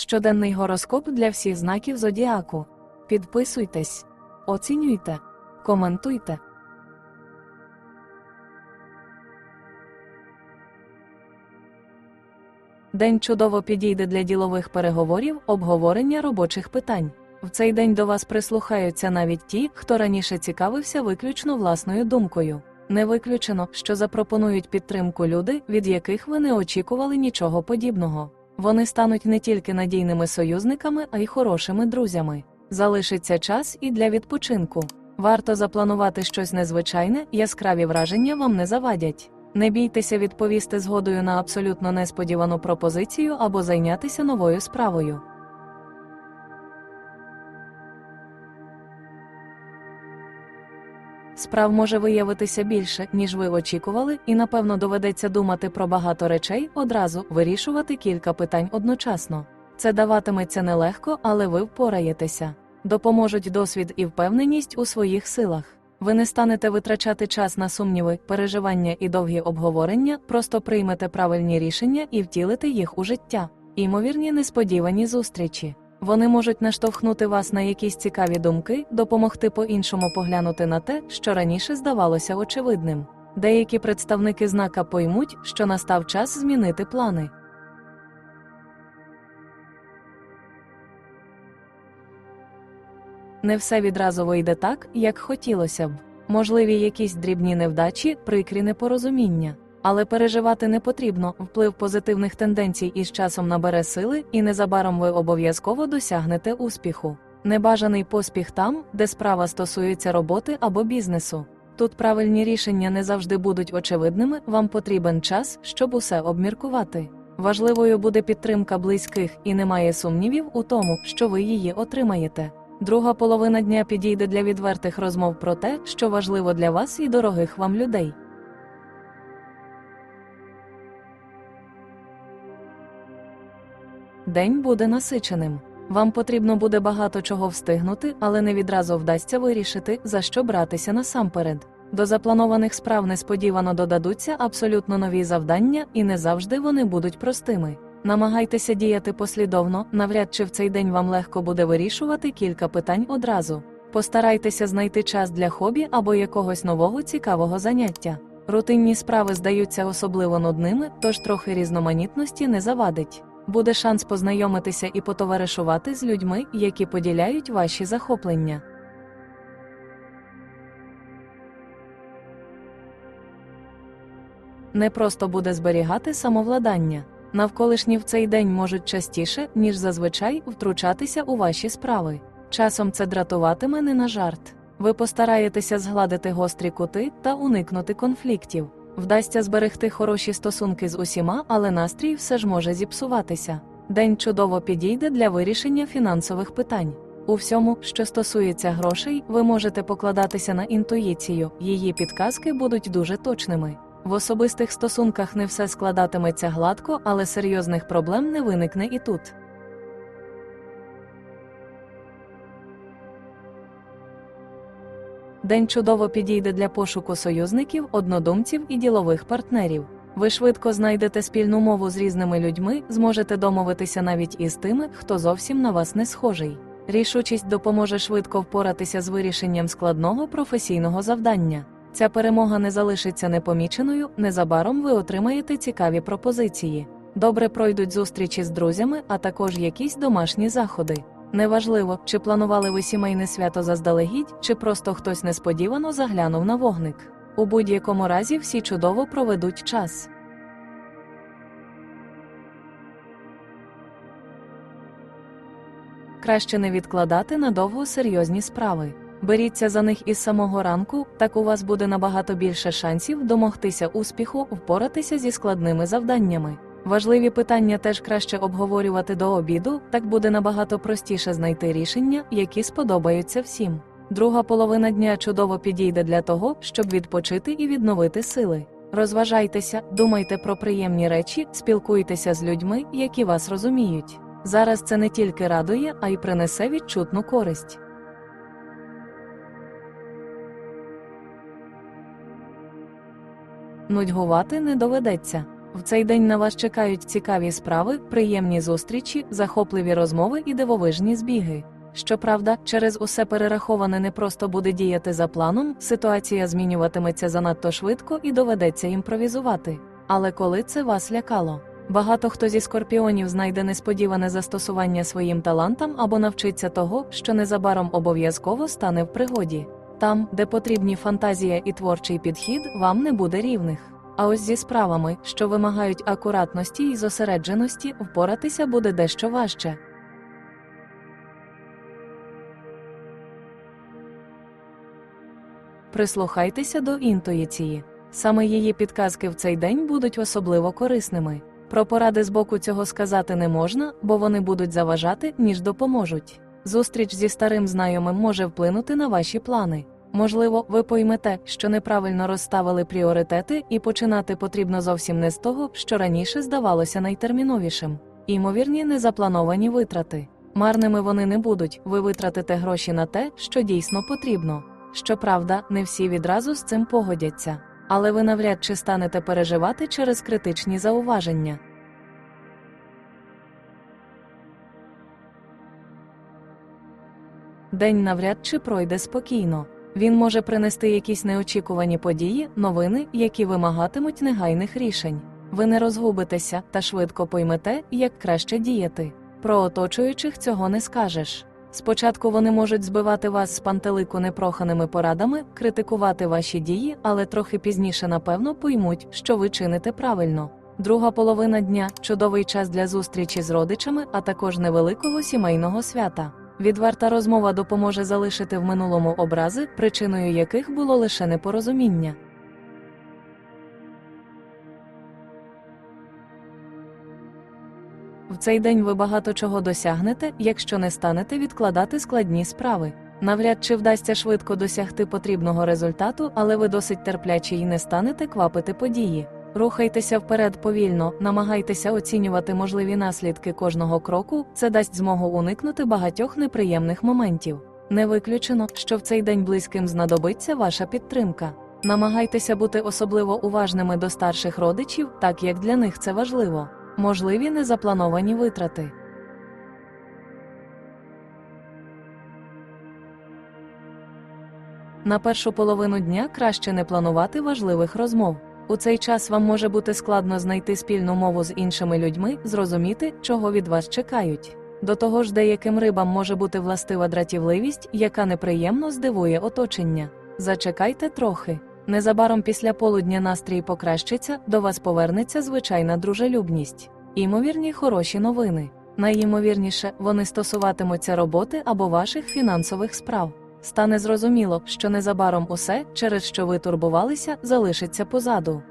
Щоденний гороскоп для всіх знаків зодіаку. Підписуйтесь, оцінюйте, коментуйте. День чудово підійде для ділових переговорів, обговорення робочих питань. В цей день до вас прислухаються навіть ті, хто раніше цікавився виключно власною думкою. Не виключено, що запропонують підтримку люди, від яких ви не очікували нічого подібного. Вони стануть не тільки надійними союзниками, а й хорошими друзями. Залишиться час і для відпочинку. Варто запланувати щось незвичайне, яскраві враження вам не завадять. Не бійтеся відповісти згодою на абсолютно несподівану пропозицію або зайнятися новою справою. Справ може виявитися більше, ніж ви очікували, і напевно доведеться думати про багато речей одразу, вирішувати кілька питань одночасно. Це даватиметься нелегко, але ви впораєтеся. Допоможуть досвід і впевненість у своїх силах. Ви не станете витрачати час на сумніви, переживання і довгі обговорення, просто приймете правильні рішення і втілите їх у життя. Імовірні несподівані зустрічі. Вони можуть наштовхнути вас на якісь цікаві думки, допомогти по-іншому поглянути на те, що раніше здавалося очевидним. Деякі представники знака поймуть, що настав час змінити плани. Не все відразу вийде так, як хотілося б. Можливі якісь дрібні невдачі, прикрі непорозуміння. Але переживати не потрібно, вплив позитивних тенденцій із часом набере сили, і незабаром ви обов'язково досягнете успіху. Небажаний поспіх там, де справа стосується роботи або бізнесу. Тут правильні рішення не завжди будуть очевидними, вам потрібен час, щоб усе обміркувати. Важливою буде підтримка близьких, і немає сумнівів у тому, що ви її отримаєте. Друга половина дня підійде для відвертих розмов про те, що важливо для вас і дорогих вам людей. День буде насиченим. Вам потрібно буде багато чого встигнути, але не відразу вдасться вирішити, за що братися насамперед. До запланованих справ несподівано додадуться абсолютно нові завдання, і не завжди вони будуть простими. Намагайтеся діяти послідовно, навряд чи в цей день вам легко буде вирішувати кілька питань одразу. Постарайтеся знайти час для хобі або якогось нового цікавого заняття. Рутинні справи здаються особливо нудними, тож трохи різноманітності не завадить. Буде шанс познайомитися і потоваришувати з людьми, які поділяють ваші захоплення. Не просто буде зберігати самовладання. Навколишні в цей день можуть частіше, ніж зазвичай, втручатися у ваші справи. Часом це дратуватиме не на жарт. Ви постараєтеся згладити гострі кути та уникнути конфліктів. Вдасться зберегти хороші стосунки з усіма, але настрій все ж може зіпсуватися. День чудово підійде для вирішення фінансових питань. У всьому, що стосується грошей, ви можете покладатися на інтуїцію, її підказки будуть дуже точними. В особистих стосунках не все складатиметься гладко, але серйозних проблем не виникне і тут. День чудово підійде для пошуку союзників, однодумців і ділових партнерів. Ви швидко знайдете спільну мову з різними людьми, зможете домовитися навіть із тими, хто зовсім на вас не схожий. Рішучість допоможе швидко впоратися з вирішенням складного професійного завдання. Ця перемога не залишиться непоміченою, незабаром ви отримаєте цікаві пропозиції. Добре пройдуть зустрічі з друзями, а також якісь домашні заходи. Неважливо, чи планували ви сімейне свято заздалегідь, чи просто хтось несподівано заглянув на вогник. У будь-якому разі всі чудово проведуть час. Краще не відкладати надовго серйозні справи. Беріться за них із самого ранку, так у вас буде набагато більше шансів домогтися успіху, впоратися зі складними завданнями. Важливі питання теж краще обговорювати до обіду, так буде набагато простіше знайти рішення, які сподобаються всім. Друга половина дня чудово підійде для того, щоб відпочити і відновити сили. Розважайтеся, думайте про приємні речі, спілкуйтеся з людьми, які вас розуміють. Зараз це не тільки радує, а й принесе відчутну користь. Нудьгувати не доведеться. В цей день на вас чекають цікаві справи, приємні зустрічі, захопливі розмови і дивовижні збіги. Щоправда, через усе перераховане не просто буде діяти за планом, ситуація змінюватиметься занадто швидко і доведеться імпровізувати. Але коли це вас лякало? Багато хто зі скорпіонів знайде несподіване застосування своїм талантам або навчиться того, що незабаром обов'язково стане в пригоді. Там, де потрібні фантазія і творчий підхід, вам не буде рівних. А ось зі справами, що вимагають акуратності і зосередженості, впоратися буде дещо важче. Прислухайтеся до інтуїції. Саме її підказки в цей день будуть особливо корисними. Про поради з боку цього сказати не можна, бо вони будуть заважати, ніж допоможуть. Зустріч зі старим знайомим може вплинути на ваші плани. Можливо, ви поймете, що неправильно розставили пріоритети, і починати потрібно зовсім не з того, що раніше здавалося найтерміновішим. Імовірні незаплановані витрати. Марними вони не будуть, ви витратите гроші на те, що дійсно потрібно. Щоправда, не всі відразу з цим погодяться, але ви навряд чи станете переживати через критичні зауваження. День навряд чи пройде спокійно. Він може принести якісь неочікувані події, новини, які вимагатимуть негайних рішень. Ви не розгубитеся та швидко поймете, як краще діяти. Про оточуючих цього не скажеш. Спочатку вони можуть збивати вас з пантелику непроханими порадами, критикувати ваші дії, але трохи пізніше, напевно, поймуть, що ви чините правильно. Друга половина дня чудовий час для зустрічі з родичами, а також невеликого сімейного свята. Відверта розмова допоможе залишити в минулому образи, причиною яких було лише непорозуміння. В цей день ви багато чого досягнете, якщо не станете відкладати складні справи. Навряд чи вдасться швидко досягти потрібного результату, але ви досить терплячі і не станете квапити події. Рухайтеся вперед повільно, намагайтеся оцінювати можливі наслідки кожного кроку, це дасть змогу уникнути багатьох неприємних моментів. Не виключено, що в цей день близьким знадобиться ваша підтримка. Намагайтеся бути особливо уважними до старших родичів, так як для них це важливо. Можливі незаплановані витрати. На першу половину дня краще не планувати важливих розмов. У цей час вам може бути складно знайти спільну мову з іншими людьми, зрозуміти, чого від вас чекають. До того ж, деяким рибам може бути властива дратівливість, яка неприємно здивує оточення. Зачекайте трохи. Незабаром після полудня настрій покращиться, до вас повернеться звичайна дружелюбність. Імовірні хороші новини. Найімовірніше, вони стосуватимуться роботи або ваших фінансових справ. Стане зрозуміло, що незабаром усе, через що ви турбувалися, залишиться позаду.